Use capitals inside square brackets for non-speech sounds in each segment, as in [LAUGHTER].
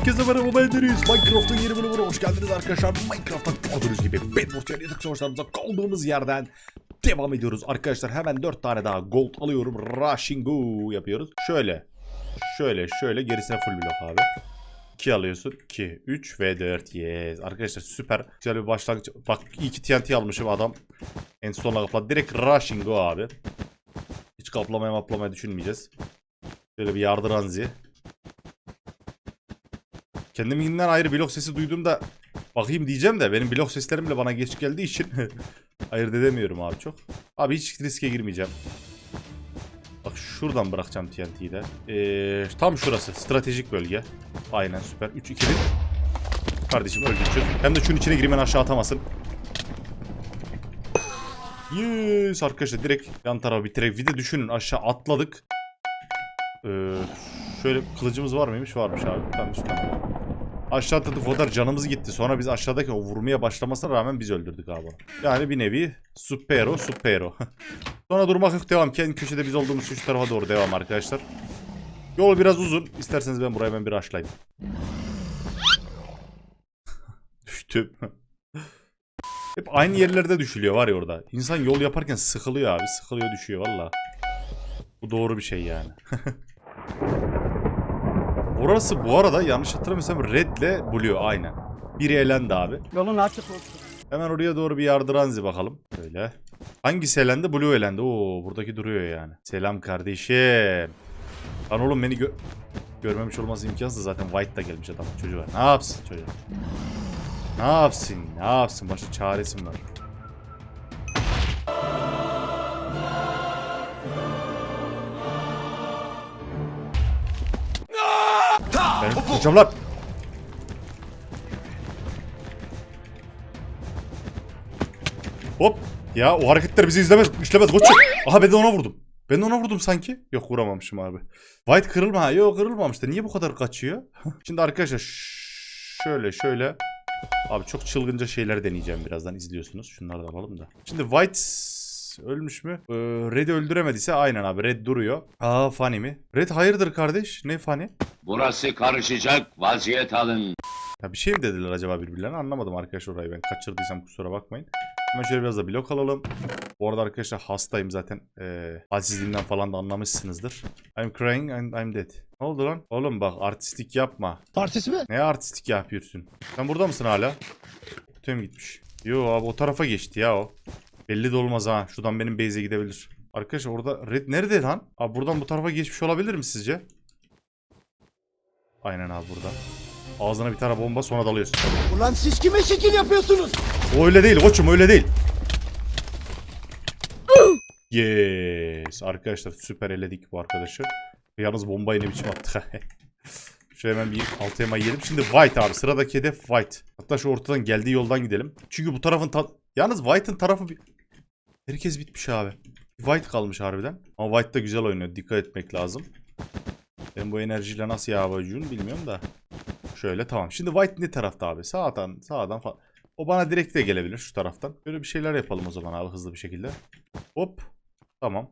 Herkese merhaba ben Deniz. Minecraft'ın yeni bölümüne hoş geldiniz arkadaşlar. Minecraft'ta gördüğünüz gibi Bedwars yaratık savaşlarımıza kaldığımız yerden devam ediyoruz. Arkadaşlar hemen 4 tane daha gold alıyorum. Rushing go yapıyoruz. Şöyle. Şöyle şöyle gerisine full blok abi. 2 alıyorsun. 2, 3 ve 4. Yes. Arkadaşlar süper. Güzel bir başlangıç. Bak iyi ki TNT almışım adam. En sonuna kapladı. Direkt rushing go abi. Hiç kaplamaya maplamaya düşünmeyeceğiz. Şöyle bir yardıranzi. Kendimkinden ayrı blok sesi duyduğumda bakayım diyeceğim de benim blok seslerim bile bana geç geldiği için [LAUGHS] ayırt edemiyorum abi çok. Abi hiç riske girmeyeceğim. Bak şuradan bırakacağım TNT'yi de. Ee, tam şurası stratejik bölge. Aynen süper. 3 2 1. Kardeşim öldü çocuk. Hem de şunun içine girmen aşağı atamasın. Yes arkadaşlar direkt yan tarafa bitirerek. Bir de düşünün aşağı atladık. Ee, şöyle kılıcımız var mıymış? Varmış abi. Tamam üstten. Aşağı atladık o kadar canımız gitti. Sonra biz aşağıdaki o vurmaya başlamasına rağmen biz öldürdük abi. Yani bir nevi supero supero. [LAUGHS] Sonra durmak yok devam. Kendi köşede biz olduğumuz şu tarafa doğru devam arkadaşlar. Yol biraz uzun. İsterseniz ben buraya ben bir açlayayım. [LAUGHS] Düştüm. [LAUGHS] Hep aynı yerlerde düşülüyor var ya orada. İnsan yol yaparken sıkılıyor abi. Sıkılıyor düşüyor valla. Bu doğru bir şey yani. Orası bu arada yanlış hatırlamıyorsam Red'le Blue aynen. Biri elendi abi. Yolun açık olsun. Hemen oraya doğru bir yardıranzi bakalım. Böyle. Hangisi elendi? Blue elendi. Oo buradaki duruyor yani. Selam kardeşim. Lan oğlum beni gö görmemiş olması imkansız zaten White da gelmiş adam çocuğa. Ne yapsın çocuğa? Ne yapsın? Ne yapsın? Başka çaresi mi var? Hocam lan. Hop. Ya o hareketler bizi izlemez, işlemez koçum. Aha ben de ona vurdum. Ben de ona vurdum sanki. Yok vuramamışım abi. White kırılma. Yok kırılmamıştı. Niye bu kadar kaçıyor? [LAUGHS] Şimdi arkadaşlar şöyle şöyle. Abi çok çılgınca şeyler deneyeceğim birazdan izliyorsunuz. Şunları da alalım da. Şimdi White ölmüş mü? Ee, Red'i öldüremediyse aynen abi. Red duruyor. Aa Fanny mi? Red hayırdır kardeş? Ne Fanny? Burası karışacak, vaziyet alın. Ya bir şey mi dediler acaba birbirlerine anlamadım arkadaşlar orayı ben kaçırdıysam kusura bakmayın. Hemen şöyle biraz da blok alalım. Bu arada arkadaşlar hastayım zaten. Ee, halsizliğimden falan da anlamışsınızdır. I'm crying and I'm dead. Ne oldu lan? Oğlum bak artistik yapma. Partisi mi? Ne artistik yapıyorsun? Sen burada mısın hala? Tüm gitmiş. Yo abi o tarafa geçti ya o. Belli de olmaz ha. Şuradan benim base'e gidebilir. Arkadaşlar orada red nerede lan? Abi buradan bu tarafa geçmiş olabilir mi sizce? Aynen abi burada. Ağzına bir tane bomba sonra dalıyorsun. Ulan siz kime şekil yapıyorsunuz? O öyle değil koçum öyle değil. Yes. Arkadaşlar süper eledik bu arkadaşı. Yalnız bombayı ne biçim attık. [LAUGHS] Şöyle hemen bir altı yama yiyelim. Şimdi White abi. Sıradaki hedef White. Hatta şu ortadan geldiği yoldan gidelim. Çünkü bu tarafın ta... Yalnız White'ın tarafı bir... Herkes bitmiş abi. White kalmış harbiden. Ama White da güzel oynuyor. Dikkat etmek lazım. Ben bu enerjiyle nasıl yapacağım bilmiyorum da. Şöyle tamam. Şimdi White ne tarafta abi? Sağdan, sağdan falan. O bana direkt de gelebilir şu taraftan. Böyle bir şeyler yapalım o zaman abi hızlı bir şekilde. Hop. Tamam.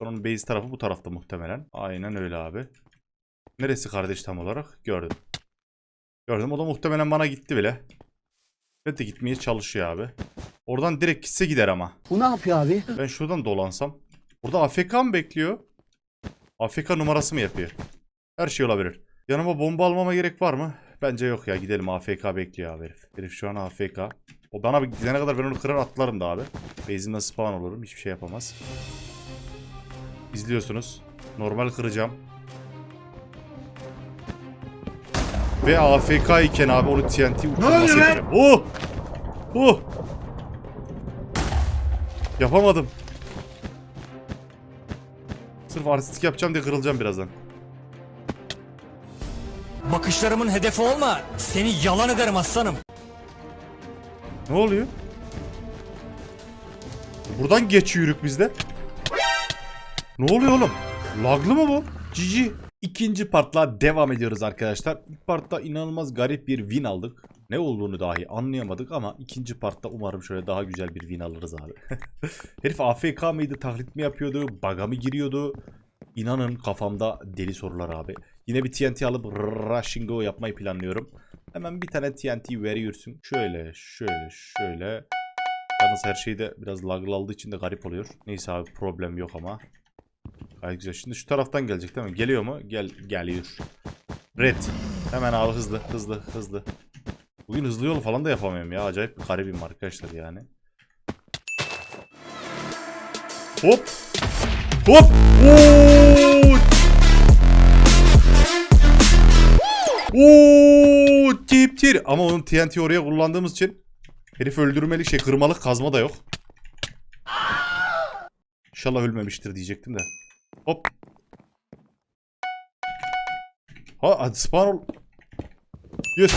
Onun base tarafı bu tarafta muhtemelen. Aynen öyle abi. Neresi kardeş tam olarak? Gördüm. Gördüm. O da muhtemelen bana gitti bile. Evet de gitmeye çalışıyor abi. Oradan direkt gitse gider ama. Bu ne yapıyor abi? Ben şuradan dolansam. Burada AFK mı bekliyor? AFK numarası mı yapıyor? Her şey olabilir. Yanıma bomba almama gerek var mı? Bence yok ya. Gidelim AFK bekliyor abi herif. Herif şu an AFK. O bana bir gidene kadar ben onu kırar atlarım da abi. Base'inden spawn olurum. Hiçbir şey yapamaz. İzliyorsunuz. Normal kıracağım. Ve AFK iken abi onu TNT uçurması yapacağım. Oh! Oh! Yapamadım. Sırf artistik yapacağım diye kırılacağım birazdan. Bakışlarımın hedefi olma. Seni yalan ederim aslanım. Ne oluyor? Buradan geçiyoruz biz de. Ne oluyor oğlum? Laglı mı bu? Cici. İkinci partla devam ediyoruz arkadaşlar. İlk partta inanılmaz garip bir win aldık. Ne olduğunu dahi anlayamadık ama ikinci partta umarım şöyle daha güzel bir win alırız abi. [LAUGHS] Herif AFK mıydı, taklit mi yapıyordu, bug'a mı giriyordu? İnanın kafamda deli sorular abi. Yine bir TNT alıp rushing go yapmayı planlıyorum. Hemen bir tane TNT veriyorsun. Şöyle, şöyle, şöyle. Yalnız her şey de biraz laglı aldığı için de garip oluyor. Neyse abi problem yok ama. Gayet güzel. Şimdi şu taraftan gelecek değil mi? Geliyor mu? Gel, geliyor. Red. Hemen abi hızlı, hızlı, hızlı. Bugün hızlı yol falan da yapamıyorum ya. Acayip bir garibim arkadaşlar yani. Hop. Hop. Oo. Oo, tip tir. Ama onun TNT oraya kullandığımız için herif öldürmelik şey kırmalık kazma da yok. İnşallah ölmemiştir diyecektim de. Hop. Ha hadi spawn ol. Yes.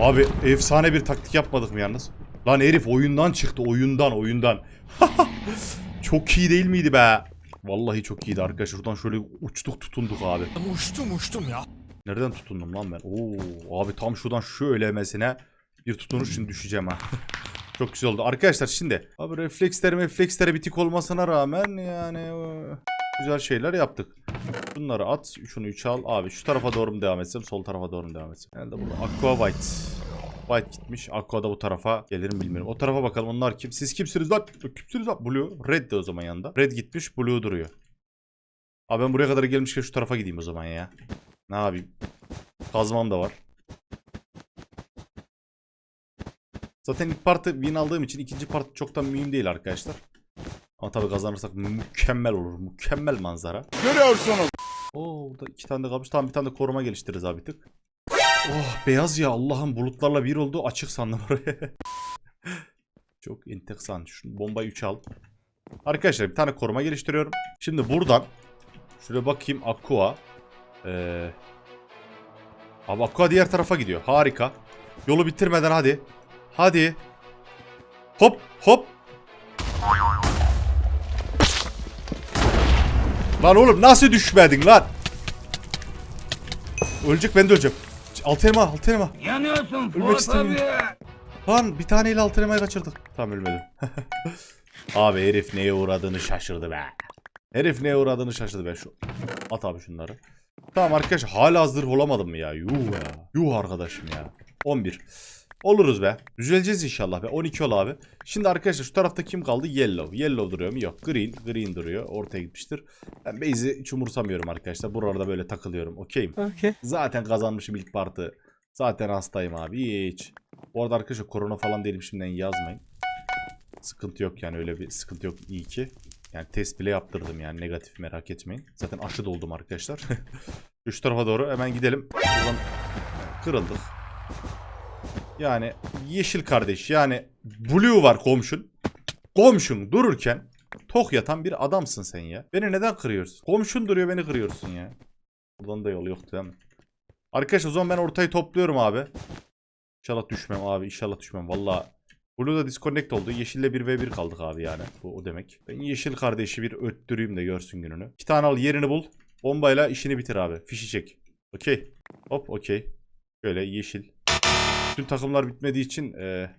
Abi efsane bir taktik yapmadık mı yalnız? Lan herif oyundan çıktı oyundan oyundan. [LAUGHS] çok iyi değil miydi be? Vallahi çok iyiydi arkadaşlar. Şuradan şöyle uçtuk tutunduk abi. Uçtum uçtum ya. Nereden tutundum lan ben? Oo abi tam şuradan şöyle mesine bir tutunuş için düşeceğim ha. [LAUGHS] Çok güzel oldu. Arkadaşlar şimdi abi refleksler refleksleri bitik olmasına rağmen yani e, güzel şeyler yaptık. Bunları at. Şunu 3 al. Abi şu tarafa doğru mu devam etsem sol tarafa doğru mu devam etsem? Herhalde burada. Aqua White. White gitmiş. Aqua da bu tarafa gelir mi bilmiyorum. O tarafa bakalım. Onlar kim? Siz kimsiniz lan? Kimsiniz lan? Blue. Red de o zaman yanında. Red gitmiş. Blue duruyor. Abi ben buraya kadar gelmişken şu tarafa gideyim o zaman ya. Ne yapayım? Kazmam da var. Zaten ilk partı win aldığım için ikinci part çok da mühim değil arkadaşlar. Ama tabii kazanırsak mükemmel olur. Mükemmel manzara. Görüyorsunuz. Oo burada iki tane de kalmış. Tamam bir tane de koruma geliştiririz abi tık. Oh beyaz ya Allah'ım bulutlarla bir oldu. Açık sandım oraya. [LAUGHS] çok enteresan. Şu bombayı 3 al. Arkadaşlar bir tane koruma geliştiriyorum. Şimdi buradan şöyle bakayım Aqua. Ee, abi Aqua diğer tarafa gidiyor. Harika. Yolu bitirmeden hadi. Hadi. Hop hop. Lan oğlum nasıl düşmedin lan? Ölecek ben de öleceğim. Altı elma altı elma. Yanıyorsun Ölmek istemiyorum. Lan bir taneyle altı elmayı kaçırdık. Tamam ölmedim. [LAUGHS] abi herif neye uğradığını şaşırdı be. Herif neye uğradığını şaşırdı be. Şu... At abi şunları. Tamam arkadaş hala hazır olamadım mı ya? Yuh ya. Yuh arkadaşım ya. 11. Oluruz be. Düzeleceğiz inşallah be. 12 ol abi. Şimdi arkadaşlar şu tarafta kim kaldı? Yellow. Yellow duruyor mu? Yok. Green. Green duruyor. Ortaya gitmiştir. Ben base'i hiç umursamıyorum arkadaşlar. Buralarda böyle takılıyorum. Okeyim. Okey. Zaten kazanmışım ilk partı. Zaten hastayım abi. Hiç. Bu arada arkadaşlar korona falan değilim şimdiden yazmayın. Sıkıntı yok yani öyle bir sıkıntı yok iyi ki. Yani test bile yaptırdım yani negatif merak etmeyin. Zaten aşı da oldum arkadaşlar. [LAUGHS] Şu tarafa doğru hemen gidelim. Buradan kırıldık. Yani yeşil kardeş yani blue var komşun. Komşun dururken tok yatan bir adamsın sen ya. Beni neden kırıyorsun? Komşun duruyor beni kırıyorsun ya. Buradan da yol yoktu değil mi? Arkadaşlar o zaman ben ortayı topluyorum abi. İnşallah düşmem abi inşallah düşmem. Valla Blue da disconnect oldu. Yeşille 1v1 kaldık abi yani. Bu o demek. Ben yeşil kardeşi bir öttüreyim de görsün gününü. İki tane al yerini bul. Bombayla işini bitir abi. Fişi çek. Okey. Hop okey. Şöyle yeşil. Bütün takımlar bitmediği için eee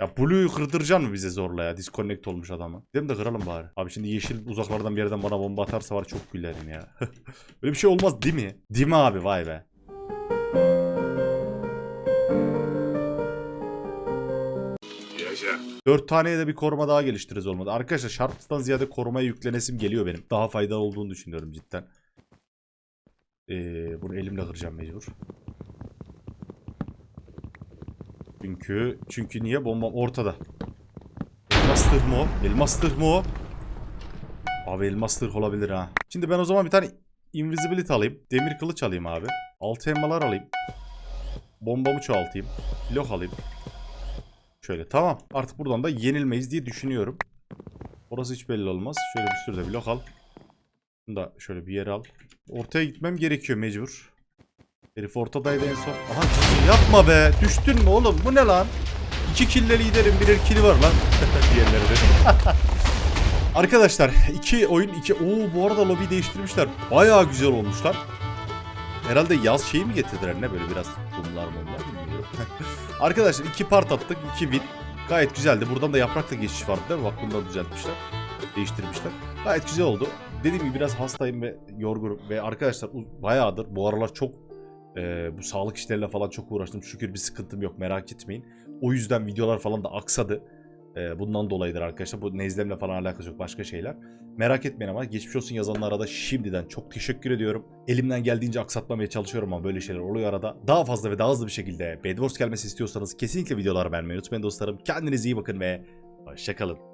ya Blue'yu kırdıracaksın mı bize zorla ya? Disconnect olmuş adamı. Dedim de kıralım bari. Abi şimdi yeşil uzaklardan bir yerden bana bomba atarsa var çok gülerim ya. [LAUGHS] Böyle bir şey olmaz değil mi? Değil mi abi vay be. Yaşa. 4 taneye de bir koruma daha geliştiririz olmadı. Arkadaşlar Sharps'tan ziyade korumaya yüklenesim geliyor benim. Daha faydalı olduğunu düşünüyorum cidden. Ee, bunu elimle kıracağım mecbur. Çünkü çünkü niye bombam ortada. Elmas tırh mı o? Elmas mı o? Abi elmas tırh olabilir ha. Şimdi ben o zaman bir tane invisibility alayım. Demir kılıç alayım abi. Altı elmalar alayım. Bombamı çoğaltayım. Blok alayım. Şöyle tamam. Artık buradan da yenilmeyiz diye düşünüyorum. Orası hiç belli olmaz. Şöyle bir sürü de blok al. Bunu da şöyle bir yere al. Ortaya gitmem gerekiyor mecbur. Herif ortadaydı en son. Aha yapma be. Düştün mü oğlum? Bu ne lan? İki kille liderim. Birer kili var lan. [LAUGHS] Diğerleri de. [LAUGHS] Arkadaşlar iki oyun iki. Oo bu arada lobi değiştirmişler. Bayağı güzel olmuşlar. Herhalde yaz şeyi mi getirdiler ne böyle biraz kumlar mumlar bilmiyorum. [LAUGHS] Arkadaşlar iki part attık iki win. Gayet güzeldi. Buradan da yaprakla geçiş vardı değil mi? Bak bunu düzeltmişler. değiştirmişler. Gayet güzel oldu. Dediğim gibi biraz hastayım ve yorgunum ve arkadaşlar bayağıdır bu aralar çok e, bu sağlık işleriyle falan çok uğraştım. Şükür bir sıkıntım yok merak etmeyin. O yüzden videolar falan da aksadı. E, bundan dolayıdır arkadaşlar. Bu nezlemle falan alakası yok başka şeyler. Merak etmeyin ama geçmiş olsun yazanlara da şimdiden çok teşekkür ediyorum. Elimden geldiğince aksatmamaya çalışıyorum ama böyle şeyler oluyor arada. Daha fazla ve daha hızlı bir şekilde Bed Wars gelmesi istiyorsanız kesinlikle videoları beğenmeyi unutmayın dostlarım. Kendinize iyi bakın ve hoşçakalın.